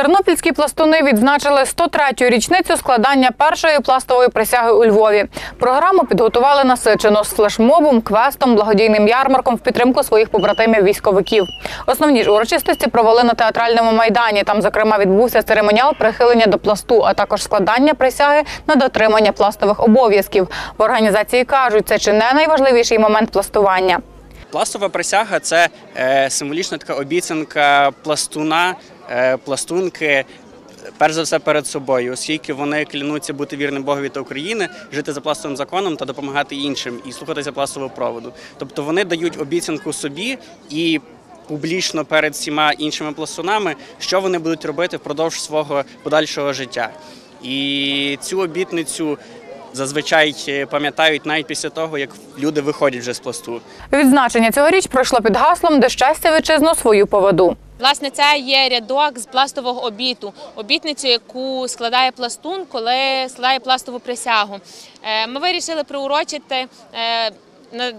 Тернопільські пластуни відзначили 103-ю річницю складання першої пластової присяги у Львові. Програму підготували насичено з флешмобом, квестом, благодійним ярмарком в підтримку своїх побратимів військовиків. Основні ж урочистості провели на театральному майдані. Там, зокрема, відбувся церемоніал прихилення до пласту, а також складання присяги на дотримання пластових обов'язків. В організації кажуть, це чи не найважливіший момент пластування. Пластова присяга це е, символічна така обіцянка пластуна, пластунки. Перш за все перед собою, оскільки вони клянуться бути вірним Богові та України, жити за пластовим законом та допомагати іншим і слухатися пластового проводу. Тобто вони дають обіцянку собі і публічно перед всіма іншими пластунами, що вони будуть робити впродовж свого подальшого життя. І цю обітницю зазвичай е, пам'ятають навіть після того, як люди виходять вже з пласту. Відзначення цьогоріч пройшло під гаслом, де щастя вітчизну свою поведу. Власне, це є рядок з пластового обіту, обітницю, яку складає пластун, коли складає пластову присягу. Е, Ми вирішили приурочити е, на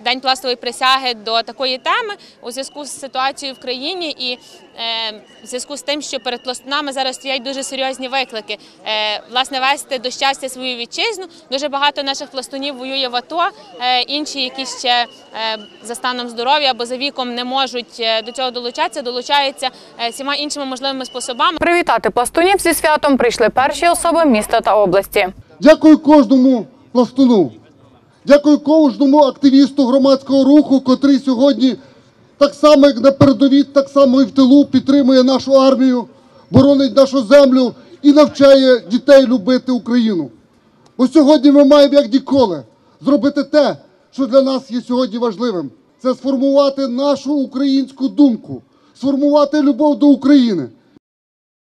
День пластової присяги до такої теми у зв'язку з ситуацією в країні і е, в зв'язку з тим, що перед пластунами зараз стоять дуже серйозні виклики. Е, Власне, вести до щастя свою вітчизну. Дуже багато наших пластунів воює в АТО, е, інші, які ще за станом здоров'я або за віком не можуть до цього долучатися, долучаються всіма іншими можливими способами. Привітати пластунів зі святом прийшли перші особи міста та області. Дякую кожному пластуну. Дякую кожному активісту громадського руху, котрий сьогодні так само, як на передовій, так само і в тилу підтримує нашу армію, боронить нашу землю і навчає дітей любити Україну. Бо сьогодні ми маємо, як ніколи, зробити те, що для нас є сьогодні важливим. Це сформувати нашу українську думку, сформувати любов до України.